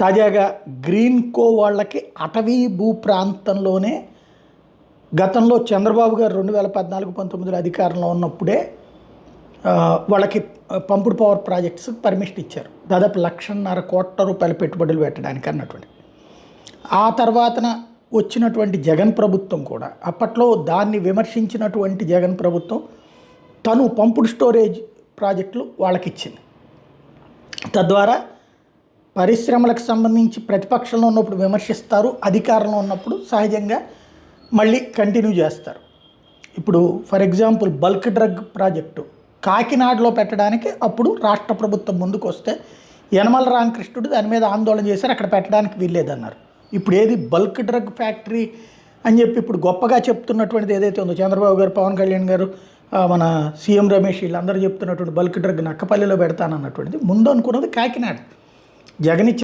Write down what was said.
తాజాగా గ్రీన్ కో వాళ్ళకి అటవీ భూ ప్రాంతంలోనే గతంలో చంద్రబాబు గారు రెండు వేల పద్నాలుగు పంతొమ్మిదిలో అధికారంలో ఉన్నప్పుడే వాళ్ళకి పంపుడు పవర్ ప్రాజెక్ట్స్ పర్మిషన్ ఇచ్చారు. దాదాపు లక్షన్నర కోట్ల రూపాయల పెట్టుబడులు పెట్టడానికి అన్నటువంటి. ఆ తర్వాతన వచ్చినటువంటి జగన్ ప్రభుత్వం కూడా అప్పట్లో దాన్ని విమర్శించినటువంటి జగన్ ప్రభుత్వం తను పంపుడు స్టోరేజ్ ప్రాజెక్టులు వాళ్ళకిచ్చింది. తద్వారా పరిశ్రమలకు సంబంధించి ప్రతిపక్షంలో ఉన్నప్పుడు విమర్శిస్తారు అధికారంలో ఉన్నప్పుడు సహజంగా మళ్ళీ కంటిన్యూ చేస్తారు. ఇప్పుడు for example bulk drug project కాకినాడలో పెట్టడానికి అప్పుడు రాష్ట్ర ప్రభుత్వం ముందుకు వస్తే యనమల రామకృష్ణుడు దాని మీద ఆందోళన చేశారు అక్కడ పెట్టడానికి వీల్లేదన్నారు. ఇప్పుడు ఏది బల్క్ డ్రగ్ ఫ్యాక్టరీ అని చెప్పి ఇప్పుడు గొప్పగా చెప్తున్నటువంటిది ఏదైతే ఉందో చంద్రబాబు గారు పవన్ కళ్యాణ్ గారు మన సీఎం రమేష్ వీళ్ళందరూ చెప్తున్నటువంటి బల్క్ డ్రగ్ నక్కపల్లిలో పెడతానన్నటువంటిది ముందు అనుకున్నది కాకినాడ. జగన్